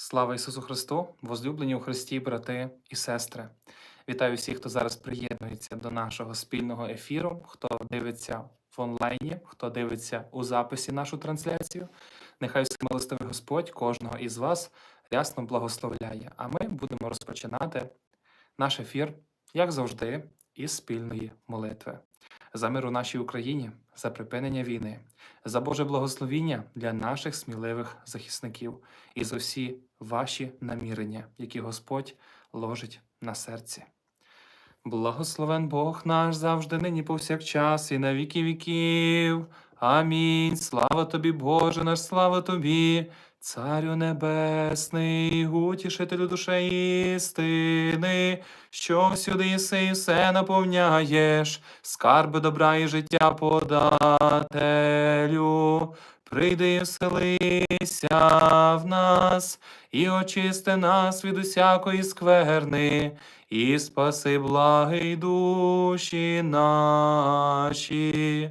Слава Ісусу Христу, возлюблені у Христі, брати і сестри. Вітаю всіх, хто зараз приєднується до нашого спільного ефіру, хто дивиться в онлайні, хто дивиться у записі нашу трансляцію. Нехай всемилостивий Господь кожного із вас рясно благословляє. А ми будемо розпочинати наш ефір, як завжди, із спільної молитви. За мир у нашій Україні, за припинення війни, за Боже благословіння для наших сміливих захисників і за всі ваші намірення, які Господь ложить на серці. Благословен Бог наш завжди, нині повсякчас, і на віки віків. Амінь. Слава тобі, Боже наш, слава тобі, Царю Небесний, утішителю душі істини, що всюди єси і все наповняєш, скарби добра і життя подателю. Прийди і вселися в нас, і очисти нас від усякої скверни, і спаси благий душі наші.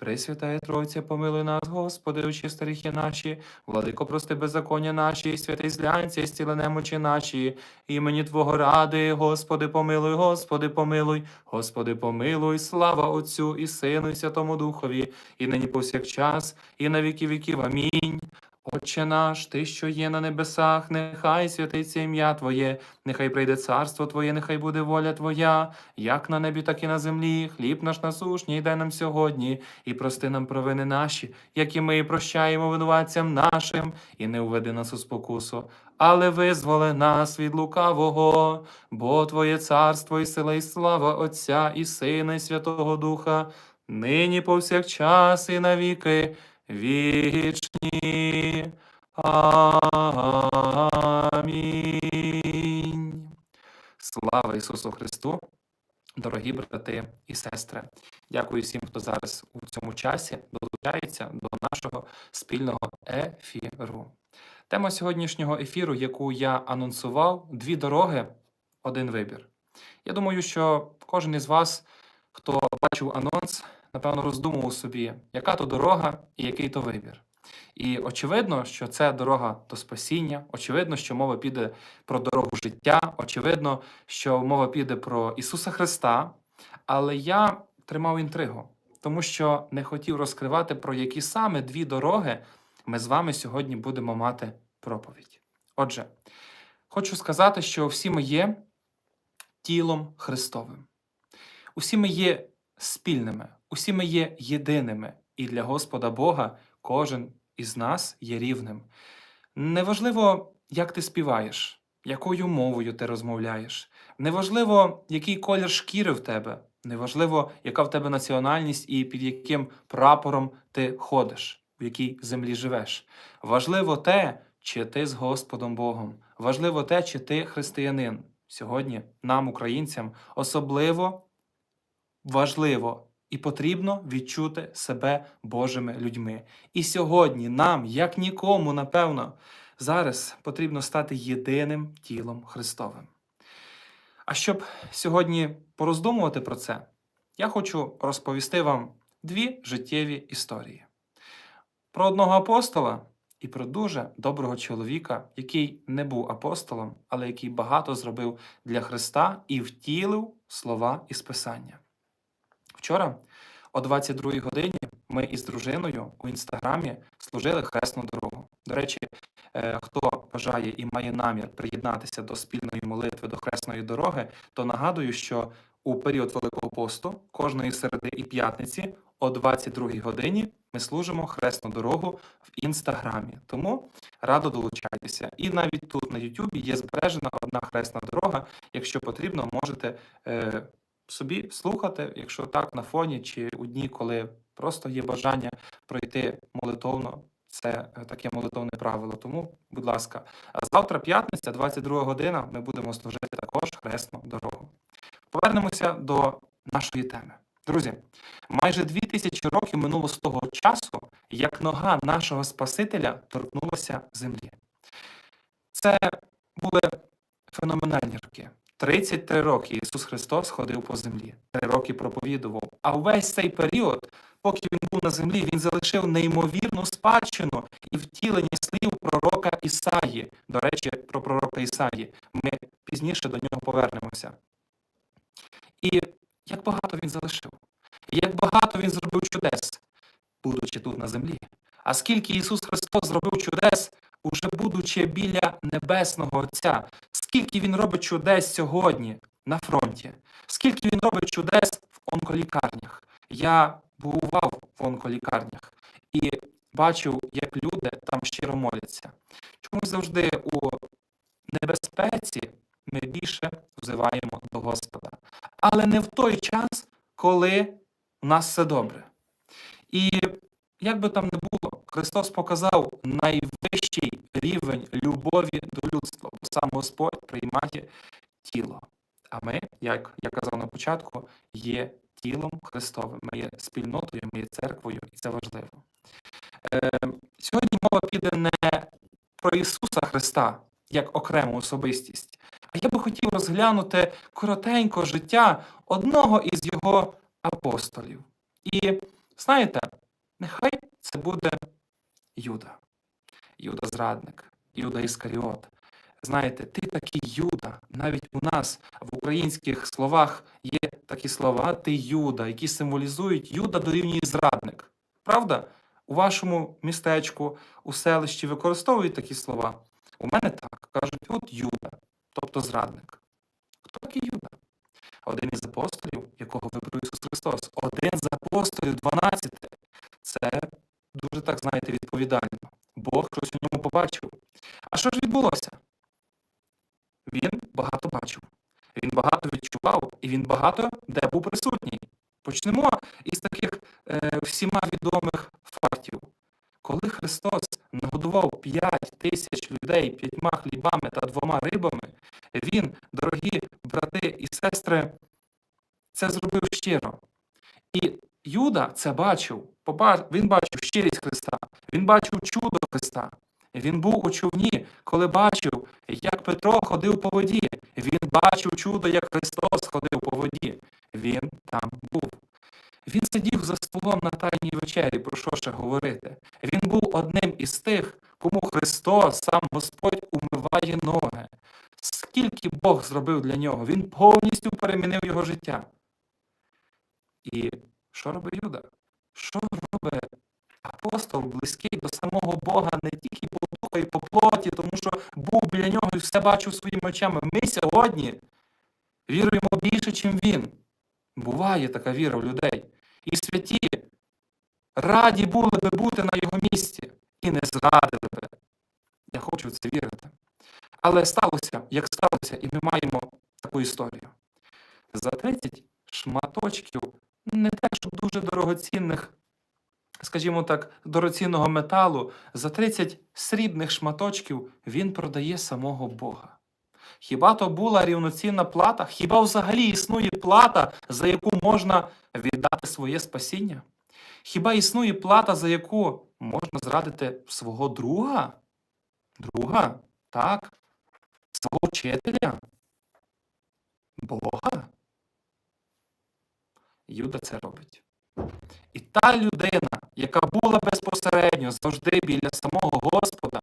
Пресвятая Тройця, помилуй нас, Господи, очисти гріхи наші, владико, прости беззаконня наші, святий злянці, стіли немочі наші, імені Твого ради, Господи, помилуй, Господи, помилуй, Господи, помилуй, слава Отцю і Сину, і Святому Духові, і нині повсякчас, і на віки віків. Амінь. Отче наш, Ти, що є на небесах, нехай святиться ім'я Твоє, нехай прийде царство Твоє, нехай буде воля Твоя, як на небі, так і на землі. Хліб наш насушній дай нам сьогодні, і прости нам провини наші, як і ми прощаємо винуватцям нашим, і не уведи нас у спокусу, але визволи нас від лукавого, бо Твоє царство і сила, і слава Отця і Сина, і Святого Духа, нині повсякчас і навіки вічні. Амінь. Слава Ісусу Христу! Дорогі брати і сестри, дякую всім, хто зараз у цьому часі долучається до нашого спільного ефіру. Тема сьогоднішнього ефіру, яку я анонсував: дві дороги, один вибір. Я думаю, що кожен із вас, хто бачив анонс, напевно, роздумував собі, яка то дорога і який то вибір. І очевидно, що це дорога до спасіння, очевидно, що мова піде про дорогу життя, очевидно, що мова піде про Ісуса Христа, але я тримав інтригу, тому що не хотів розкривати, про які саме дві дороги ми з вами сьогодні будемо мати проповідь. Отже, хочу сказати, що всі ми є тілом Христовим. Усі ми є спільними, усі ми є єдиними, і для Господа Бога кожен із нас є рівним. Неважливо, як ти співаєш, якою мовою ти розмовляєш, неважливо, який колір шкіри в тебе, неважливо, яка в тебе національність і під яким прапором ти ходиш, в якій землі живеш. Важливо те, чи ти з Господом Богом, важливо те, чи ти християнин. Сьогодні нам, українцям, особливо важливо і потрібно відчути себе Божими людьми. І сьогодні нам, як нікому, напевно, зараз потрібно стати єдиним тілом Христовим. А щоб сьогодні пороздумувати про це, я хочу розповісти вам дві життєві історії: про одного апостола і про дуже доброго чоловіка, який не був апостолом, але який багато зробив для Христа і втілив слова із Писання. Вчора о 22-й годині ми із дружиною у інстаграмі служили хресну дорогу. До речі, е, хто бажає і має намір приєднатися до спільної молитви до хресної дороги, то нагадую, що у період Великого посту кожної середи і п'ятниці о 22-й годині ми служимо хресну дорогу в інстаграмі. Тому радо долучайтеся. І навіть тут на Ютубі є збережена одна хресна дорога. Якщо потрібно, можете. Собі слухати, якщо так на фоні, чи у дні, коли просто є бажання пройти молитовно. Це е, таке молитовне правило. Тому, будь ласка, завтра, п'ятниця, 22 година, ми будемо служити також хресну дорогу. Повернемося до нашої теми. Друзі, майже дві тисячі років минуло з того часу, як нога нашого Спасителя торкнулася землі. Це були феноменальні роки. 33 роки Ісус Христос ходив по землі, 3 роки проповідував. А весь цей період, поки він був на землі, він залишив неймовірну спадщину і втілення слів пророка Ісаї. До речі, про пророка Ісаї. Ми пізніше до нього повернемося. І як багато він залишив, як багато він зробив чудес, будучи тут на землі. А скільки Ісус Христос зробив чудес, уже будучи біля Небесного Отця, скільки Він робить чудес сьогодні на фронті, скільки Він робить чудес в онколікарнях. Я бував в онколікарнях і бачив, як люди там щиро моляться. Чомусь завжди у небезпеці ми більше взиваємо до Господа. Але не в той час, коли у нас все добре. І як би там не було, Христос показав найвищий рівень любові до людства, сам Господь приймає тіло. А ми, як я казав на початку, є тілом Христовим, ми є спільнотою, ми є церквою, і це важливо. Е, сьогодні мова піде не про Ісуса Христа як окрему особистість, а я би хотів розглянути коротенько життя одного із його апостолів. І знаєте, нехай це буде Юда, Юда зрадник, Юда Іскаріот. Знаєте, ти такий Юда. Навіть у нас в українських словах є такі слова ти Юда, які символізують Юда дорівнює зрадник. Правда? У вашому містечку, у селищі використовують такі слова. У мене так кажуть, от Юда, тобто зрадник. Хто такий Юда? Один із апостолів, якого вибрав Ісус Христос. Один з апостолів 12. Це дуже так, знаєте, відповідально. Бог щось у ньому побачив. А що ж відбулося? Він багато бачив, він багато відчував, і він багато де був присутній. Почнемо із таких е, всіма відомих фактів. Коли Христос нагодував 5 тисяч людей п'ятьма хлібами та двома рибами, Він, дорогі брати і сестри, це зробив щиро. І Юда це бачив. Він бачив щирість Христа, він бачив чудо Христа. Він був у човні, коли бачив, як Петро ходив по воді. Він бачив чудо, як Христос ходив по воді. Він там був. Він сидів за столом на тайній вечері, про що ще говорити. Він був одним із тих, кому Христос, сам Господь, умиває ноги. Скільки Бог зробив для нього, він повністю перемінив його життя. І що робить Юда? Що робить апостол близький до самого Бога не тільки по духу і по плоті, тому що був біля нього і все бачив своїми очами. Ми сьогодні віруємо більше, ніж він. Буває така віра в людей. І святі раді були би бути на його місці і не зрадили би. Я хочу в це вірити. Але сталося, як сталося, і ми маємо таку історію. За 30 шматочків не те, щоб дуже дорогоцінних, скажімо так, дорогоцінного металу, за 30 срібних шматочків він продає самого Бога. Хіба то була рівноцінна плата? Хіба взагалі існує плата, за яку можна віддати своє спасіння? Хіба існує плата, за яку можна зрадити свого друга? Друга? Так? Свого вчителя? Бога? Юда це робить. І та людина, яка була безпосередньо завжди біля самого Господа,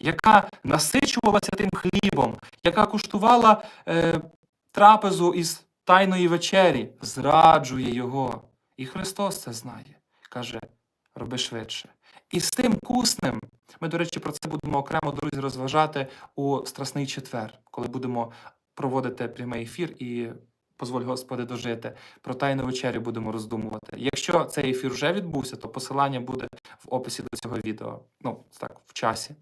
яка насичувалася тим хлібом, яка куштувала е, трапезу із тайної вечері, зраджує його. І Христос це знає. Каже: роби швидше. І з тим куснем, ми, до речі, про це будемо окремо, друзі, розважати у Страсний четвер, коли будемо проводити прямий ефір і Позволь Господи дожити. Про тайну вечерю будемо роздумувати. Якщо цей ефір вже відбувся, то посилання буде в описі до цього відео. Ну, так, в часі.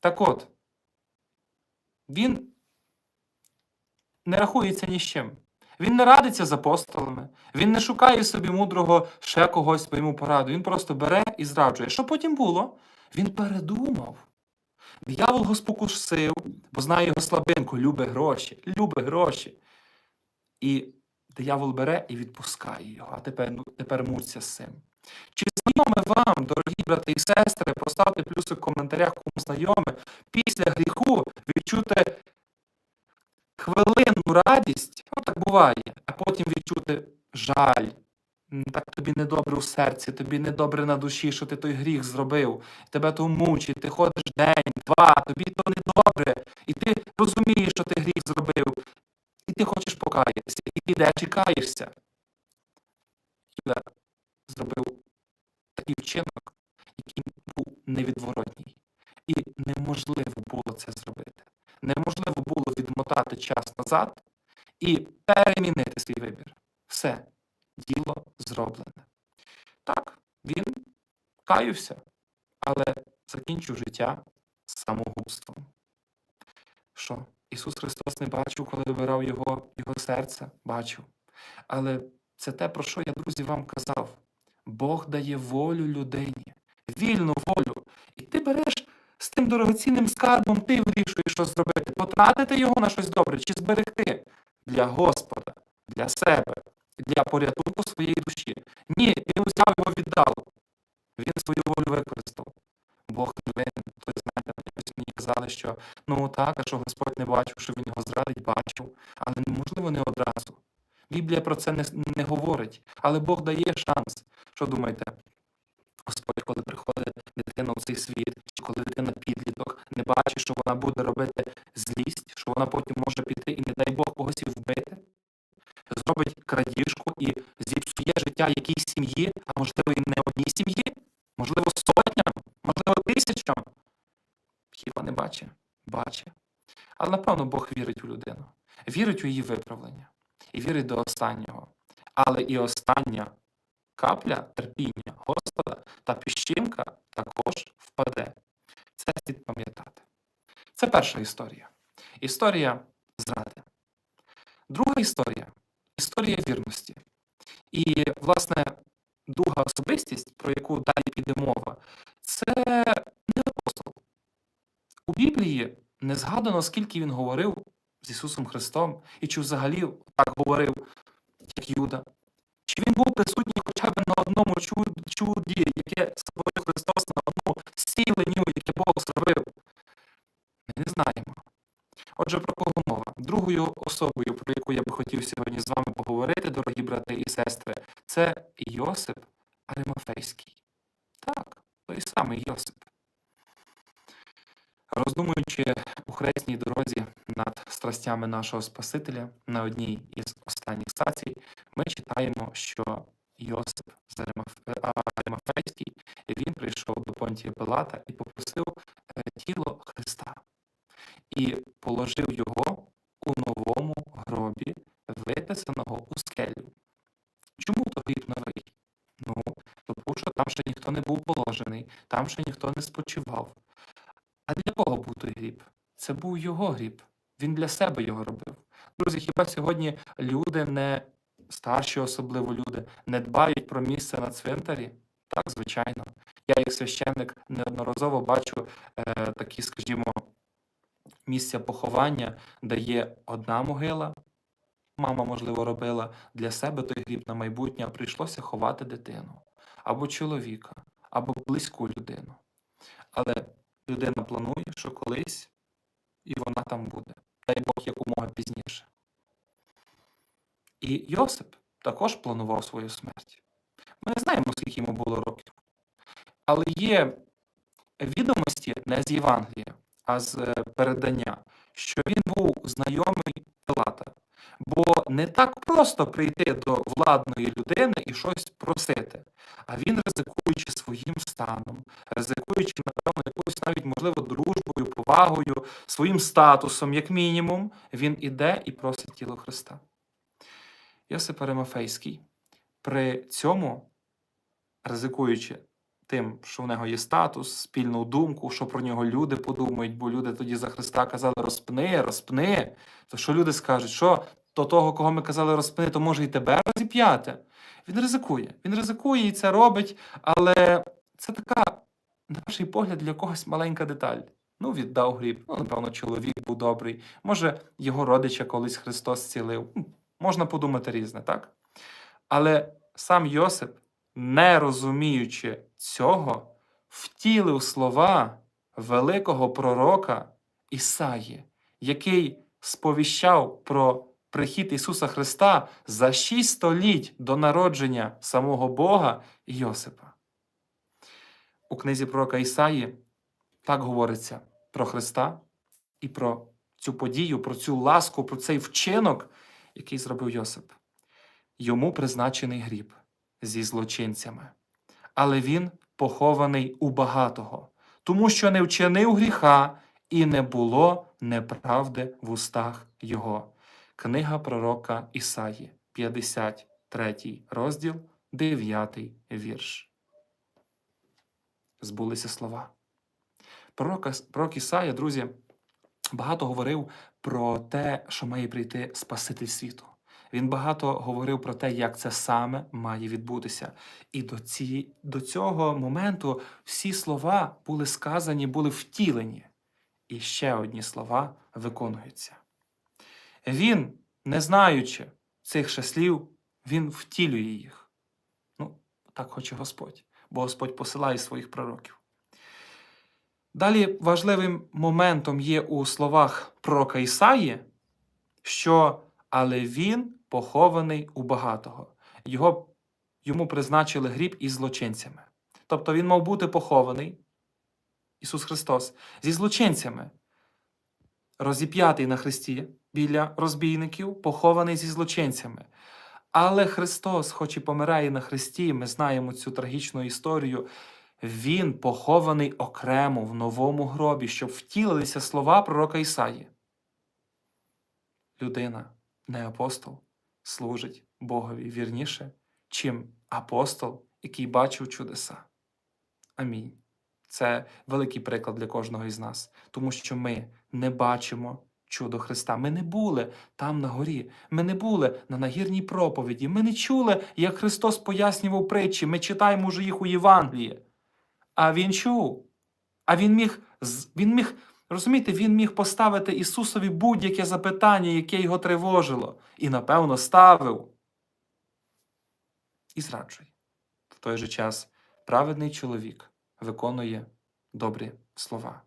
Так от, він не рахується ні з чим. Він не радиться з апостолами, він не шукає собі мудрого ще когось по йому пораду. Він просто бере і зраджує. Що потім було? Він передумав. Диявол його спокусив, бо знає його слабинку, любить гроші, любить гроші. І диявол бере і відпускає його, а тепер, ну, тепер муться з цим. Чи знайоме вам, дорогі брати і сестри, поставте плюси в коментарях, кому знайоме, після гріху відчути хвилинну радість, ну так буває, а потім відчути жаль. Так тобі недобре у серці, тобі недобре на душі, що ти той гріх зробив, тебе то мучить, ти ходиш день, два, тобі то недобре, і ти розумієш, що ти гріх зробив, ти хочеш покаятися, і ти йдеш і каєшся. Юда зробив такий вчинок, який був невідворотній. І неможливо було це зробити. Неможливо було відмотати час назад і перемінити свій вибір. Все, діло зроблене. Так, він каявся, але закінчив життя самогубством. Що? Ісус Христос не бачив, коли вибирав його, його серце? Бачив. Але це те, про що я, друзі, вам казав. Бог дає волю людині, вільну волю. І ти береш з тим дорогоцінним скарбом, ти вирішуєш, що зробити, потратити його на щось добре чи зберегти для Господа, для себе, для порятунку своєї душі. Ні, він взяв його віддав. Він свою волю використав. Казали, що ну так, а що Господь не бачив, що він його зрадить, бачив, але можливо не одразу. Біблія про це не, не говорить, але Бог дає шанс. Що думаєте? Господь, коли приходить дитина у цей світ, чи коли дитина підліток, не бачить, що вона буде робити злість, що вона потім може піти і, не дай Бог, когось і вбити, зробить крадіжку і зіпсує життя якійсь сім'ї, а можливо і не одній сім'ї, можливо, сотням, можливо, тисячам. Хіба не бачить? Бачить. Але напевно Бог вірить у людину, вірить у її виправлення і вірить до останнього. Але і остання капля терпіння Господа та піщинка також впаде. Це слід пам'ятати. Це перша історія. Історія зради. Друга історія історія вірності. І, власне, друга особистість, про яку далі згадано, скільки він говорив з Ісусом Христом, і чи взагалі так говорив, як Юда. Чи він був присутній хоча б на одному чуді, яке собою Христос на одному зціленню, яке Бог зробив? Ми не знаємо. Отже, про кого мова? Другою особою, про яку я би хотів сьогодні з вами поговорити, дорогі брати і сестри, це Йосип Аримафейський. Так, той самий Йосип. Роздумуючи у хресній дорозі над страстями нашого Спасителя на одній із останніх стацій, ми читаємо, що Йосип е, Аримафейський він прийшов до Понтія Пилата і попросив е, тіло Христа і положив його у новому гробі, виписаного у скелю. Чому то гріб новий? Ну, тому що там ще ніхто не був положений, там ще ніхто не спочивав. А для кого був той гріб? Це був його гріб. Він для себе його робив. Друзі, хіба сьогодні люди не старші, особливо люди, не дбають про місце на цвинтарі? Так, звичайно. Я, як священник, неодноразово бачу е, такі, скажімо, місця поховання, де є одна могила. Мама, можливо, робила для себе той гріб на майбутнє, а прийшлося ховати дитину або чоловіка, або близьку людину. Але людина планує, що колись і вона там буде. Дай Бог якомога пізніше. І Йосип також планував свою смерть. Ми не знаємо, скільки йому було років. Але є відомості не з Євангелія, а з е, передання, що він був знайомий Пилата. Бо не так просто прийти до владної людини і щось просити, а він, ризикуючи своїм станом, ризикуючи, напевно, якоюсь навіть, можливо, дружбою, повагою, своїм статусом, як мінімум, він іде і просить тіло Христа. Йосип Аримафейський при цьому, ризикуючи тим, що в нього є статус, спільну думку, що про нього люди подумають, бо люди тоді за Христа казали розпни, розпни. То що люди скажуть, що то того, кого ми казали розпни, то може і тебе розіп'яти. Він ризикує. Він ризикує і це робить, але це така, на перший погляд, для когось маленька деталь. Ну, віддав гріб, ну, напевно, чоловік був добрий. Може, його родича колись Христос зцілив. Можна подумати різне, так? Але сам Йосип не розуміючи цього, втілив слова великого пророка Ісаї, який сповіщав про прихід Ісуса Христа за шість століть до народження самого Бога Йосипа. У книзі пророка Ісаї так говориться про Христа і про цю подію, про цю ласку, про цей вчинок, який зробив Йосип. Йому призначений гріб зі злочинцями, але він похований у багатого, тому що не вчинив гріха і не було неправди в устах його. Книга пророка Ісаї, 53 розділ, 9 вірш. Збулися слова. Пророк, пророк Ісая, друзі, багато говорив про те, що має прийти Спаситель світу. Він багато говорив про те, як це саме має відбутися. І до, ці, до цього моменту всі слова були сказані, були втілені. І ще одні слова виконуються. Він, не знаючи цих ще він втілює їх. Ну, так хоче Господь, бо Господь посилає своїх пророків. Далі важливим моментом є у словах пророка Ісаї, що але він похований у багатого. Його, Йому призначили гріб із злочинцями. Тобто він мав бути похований, Ісус Христос, зі злочинцями, розіп'ятий на хресті біля розбійників, похований зі злочинцями. Але Христос, хоч і помирає на хресті, ми знаємо цю трагічну історію. Він похований окремо в новому гробі, щоб втілилися слова пророка Ісаї. Людина, не апостол, служить Богові вірніше, чим апостол, який бачив чудеса. Амінь. Це великий приклад для кожного із нас, тому що ми не бачимо чудо Христа. Ми не були там на горі, ми не були на нагірній проповіді, ми не чули, як Христос пояснював притчі, ми читаємо вже їх у Євангелії. А він чув. А він міг, він міг, розумієте, він міг поставити Ісусові будь-яке запитання, яке його тривожило, і, напевно, ставив. І зраджує. В той же час праведний чоловік виконує добрі слова.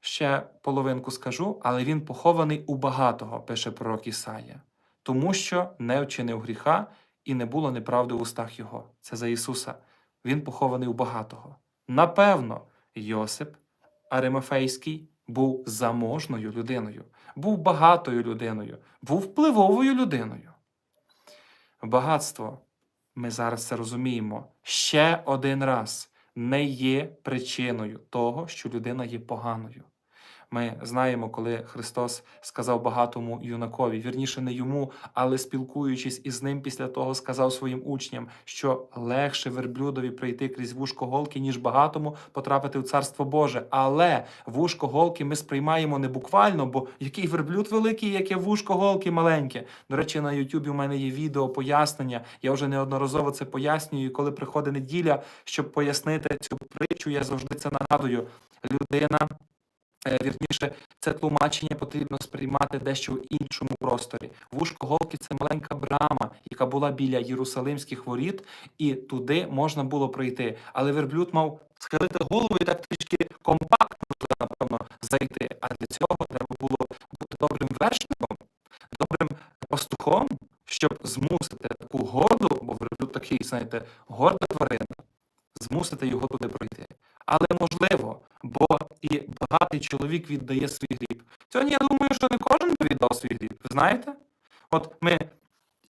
Ще половинку скажу, але він похований у багатого, пише пророк Ісая, тому що не вчинив гріха і не було неправди в устах його. Це за Ісуса. Він похований у багатого. Напевно, Йосип Аримафейський був заможною людиною, був багатою людиною, був впливовою людиною. Багатство, ми зараз це розуміємо, ще один раз не є причиною того, що людина є поганою. Ми знаємо, коли Христос сказав багатому юнакові, вірніше не йому, але спілкуючись із ним після того, сказав своїм учням, що легше верблюдові пройти крізь вушко голки, ніж багатому потрапити в царство Боже. Але вушко голки ми сприймаємо не буквально, бо який верблюд великий, яке вушко голки маленьке. До речі, на Ютубі у мене є відео пояснення. Я вже неодноразово це пояснюю. І коли приходить неділя, щоб пояснити цю притчу, я завжди це нагадую. Людина. Вірніше, це тлумачення потрібно сприймати дещо в іншому просторі. Вушко голки це маленька брама, яка була біля Єрусалимських воріт, і туди можна було пройти. Але верблюд мав схилити голову і так трішки компактно напевно, зайти. А для цього треба було бути добрим вершником, добрим пастухом, щоб змусити таку горду, бо верблюд такий, знаєте, горда тварина, змусити його туди пройти. Але можливо, бо і багатий чоловік віддає свій гріб. Сьогодні я думаю, що не кожен би віддав свій гріб. Знаєте? От ми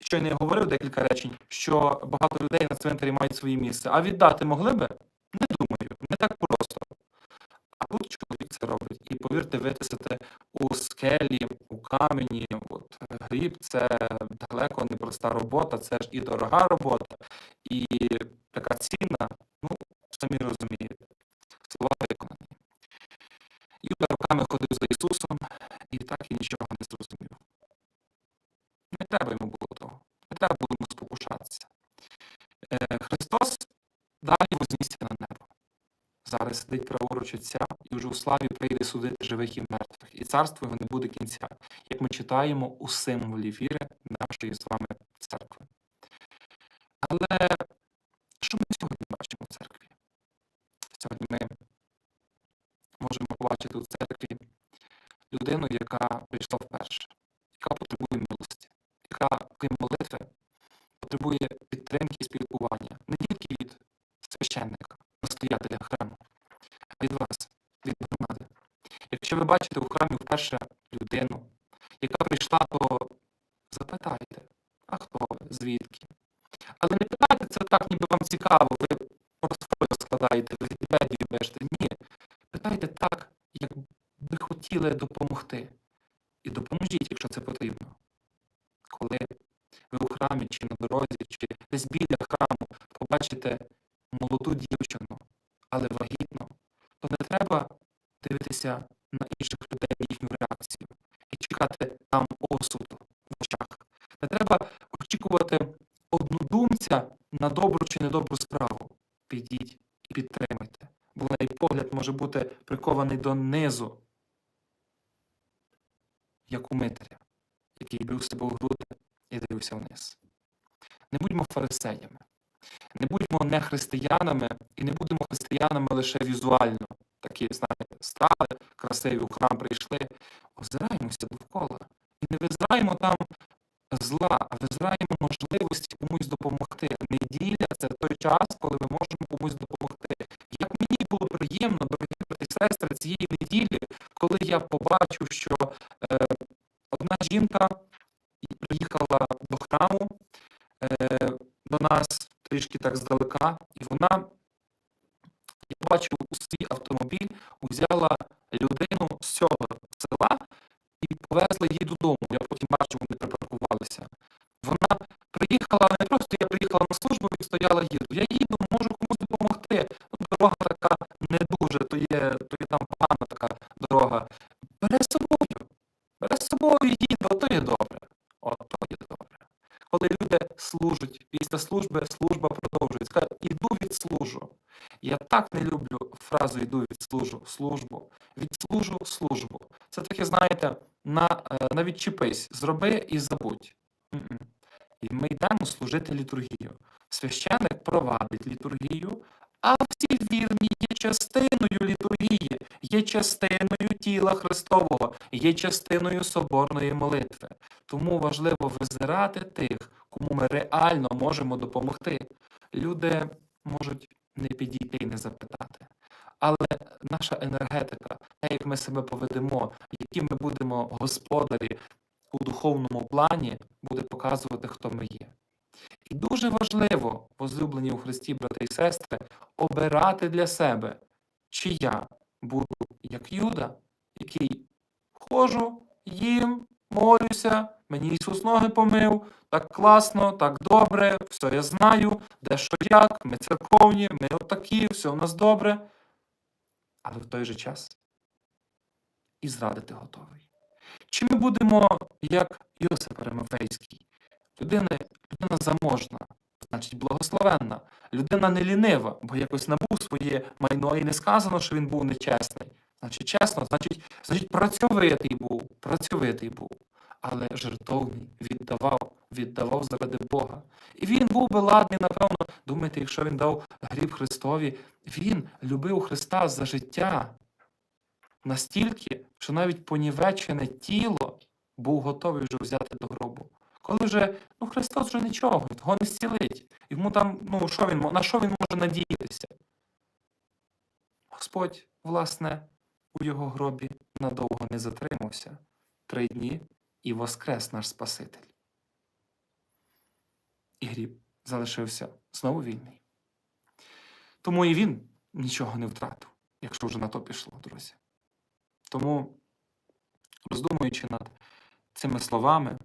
щойно я говорив декілька речень, що багато людей на цвинтарі мають своє місце. А віддати могли би? Не думаю, не так просто. А тут чоловік це робить. І повірте, витисати у скелі, у камені, от гріб це далеко не проста робота, це ж і дорога робота, і така цінна, ну, самі розумієте. Слова Роками ходив за Ісусом і так і нічого не зрозумів. Не треба йому було того. Не треба було йому спокушатися. Е, Христос далі вознісся на небо. Зараз сидить праворуч Отця і вже у славі прийде судити живих і мертвих. І царство його не буде кінця, як ми читаємо у символі віри нашої з яка прийшла, то запитайте, а хто ви, звідки? Але не питайте це так, ніби вам цікаво, ви може бути прикований донизу, як у Митря, який бив себе у груди і дивився вниз. Не будьмо фарисеями, не будьмо не християнами і не будемо християнами лише візуально. Такі, знаєте, стали, красиві у храм прийшли, озираємося довкола і не визираємо там зла, а визираємо можливості комусь допомогти. Неділя це той час, коли ми можемо комусь допомогти. Як мені було приємно, дорогі брати сестри, цієї неділі, коли я побачив, що е, одна жінка приїхала до храму е, до нас трішки так здалека, і вона, я бачив у свій автомобіль, узяла людину з цього села і повезла її додому. Я потім бачив, вони припаркувалися. Вона приїхала не просто я приїхала на службу, відстояла їду. Дорога. Бере собою. Бере з собою і їде, то є добре. От то є добре. Коли люди служать, після служби служба продовжується. Каже, іду відслужу. Я так не люблю фразу іду відслужу службу. Відслужу службу. Це таке, знаєте, на, е, на відчепись, зроби і забудь. І ми йдемо служити літургію. Священник провадить літургію, а всі вірні є частиною літургії, є частиною тіла Христового, є частиною соборної молитви. Тому важливо визирати тих, кому ми реально можемо допомогти. Люди можуть не підійти і не запитати. Але наша енергетика, те, як ми себе поведемо, які ми будемо господарі у духовному плані, буде показувати, хто ми є. І дуже важливо, возлюблені у Христі, брати і сестри, обирати для себе, чи я буду як Юда, який ходжу, їм, молюся, мені Ісус ноги помив, так класно, так добре, все я знаю, де що як, ми церковні, ми отакі, все у нас добре. Але в той же час і зрадити готовий. Чи ми будемо як Йосип Аримафейський? Людина, людина заможна, значить благословенна, людина не лінива, бо якось набув своє майно і не сказано, що він був нечесний. Значить, чесно, значить, значить, працьовитий був, працьовитий був, але жертовний, віддавав, віддавав заради Бога. І він був би ладний, напевно, думаєте, якщо він дав гріб Христові, він любив Христа за життя настільки, що навіть понівечене тіло був готовий вже взяти до гробу. Коли вже ну Христос вже нічого, його не зцілить. Йому там, ну що він на що він може надіятися? Господь, власне, у його гробі надовго не затримався три дні і воскрес наш Спаситель. І гріб залишився знову вільний. Тому і він нічого не втратив, якщо вже на то пішло, друзі. Тому, роздумуючи над цими словами,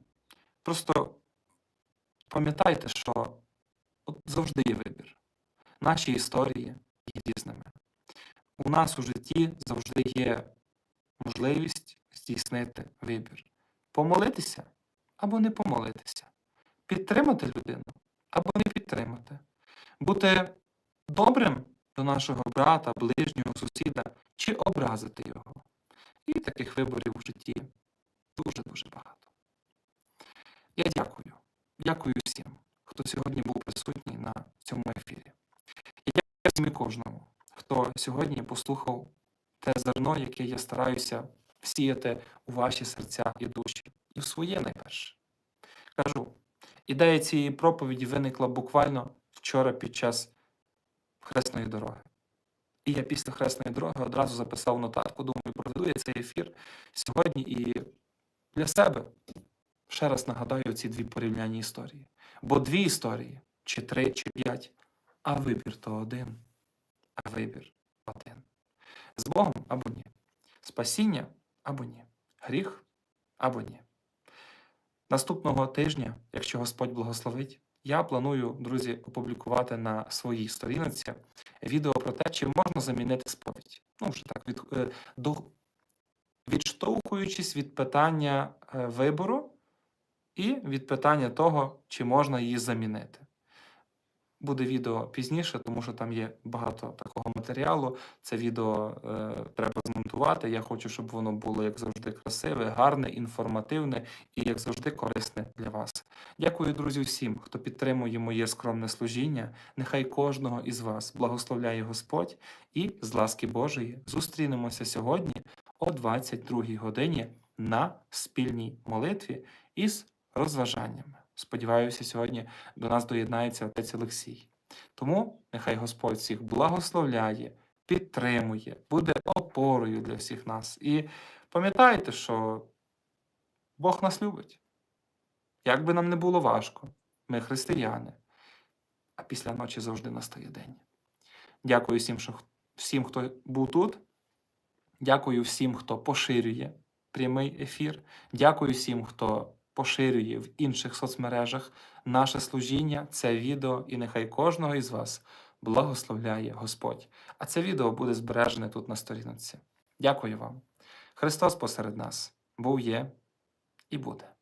просто пам'ятайте, що от завжди є вибір. Наші історії є різними. У нас у житті завжди є можливість здійснити вибір. Помолитися або не помолитися, підтримати людину або не підтримати, бути добрим до нашого брата, ближнього, сусіда чи образити його. І таких виборів у житті дуже-дуже багато. Я дякую. Дякую всім, хто сьогодні був присутній на цьому ефірі. Я дякую всім і кожному, хто сьогодні послухав те зерно, яке я стараюся всіяти у ваші серця і душі, і в своє найперше. Кажу, ідея цієї проповіді виникла буквально вчора під час хресної дороги. І я після хресної дороги одразу записав нотатку, думаю, проведу я цей ефір сьогодні і для себе ще раз нагадаю ці дві порівнянні історії. Бо дві історії, чи три, чи п'ять, а вибір то один, а вибір один. З Богом або ні. Спасіння або ні. Гріх або ні. Наступного тижня, якщо Господь благословить, я планую, друзі, опублікувати на своїй сторінці відео про те, чи можна замінити сповідь. Ну, вже так, від, е, до, відштовхуючись від питання е, вибору і від питання того, чи можна її замінити. Буде відео пізніше, тому що там є багато такого матеріалу. Це відео е, треба змонтувати. Я хочу, щоб воно було, як завжди, красиве, гарне, інформативне і, як завжди, корисне для вас. Дякую, друзі, всім, хто підтримує моє скромне служіння. Нехай кожного із вас благословляє Господь і з ласки Божої зустрінемося сьогодні о 22 годині на спільній молитві із розважаннями. Сподіваюся, сьогодні до нас доєднається отець Олексій. Тому нехай Господь всіх благословляє, підтримує, буде опорою для всіх нас. І пам'ятайте, що Бог нас любить. Як би нам не було важко, ми християни, а після ночі завжди настає день. Дякую всім, що, всім, хто був тут. Дякую всім, хто поширює прямий ефір. Дякую всім, хто поширює в інших соцмережах наше служіння, це відео, і нехай кожного із вас благословляє Господь. А це відео буде збережене тут на сторінці. Дякую вам. Христос посеред нас був є і буде.